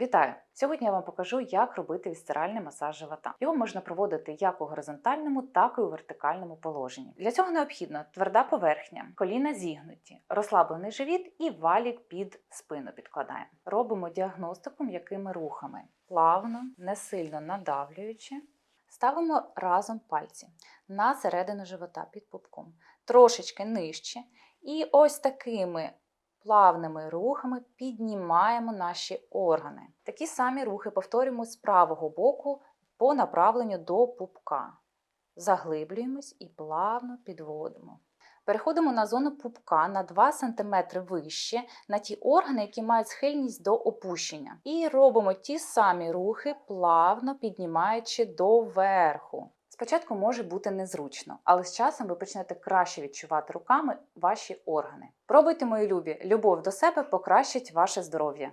Вітаю! Сьогодні я вам покажу, як робити відстиральний масаж живота. Його можна проводити як у горизонтальному, так і у вертикальному положенні. Для цього необхідно тверда поверхня, коліна зігнуті, розслаблений живіт і валік під спину підкладаємо. Робимо діагностику м'якими рухами, плавно, не сильно надавлюючи. Ставимо разом пальці на середину живота під пупком, трошечки нижче. І ось такими плавними рухами піднімаємо наші органи. Такі самі рухи повторюємо з правого боку по направленню до пупка. Заглиблюємось і плавно підводимо. Переходимо на зону пупка на 2 см вище, на ті органи, які мають схильність до опущення. І робимо ті самі рухи, плавно піднімаючи до верху. Спочатку може бути незручно, але з часом ви почнете краще відчувати руками ваші органи. Пробуйте, мої любі, любов до себе покращить ваше здоров'я.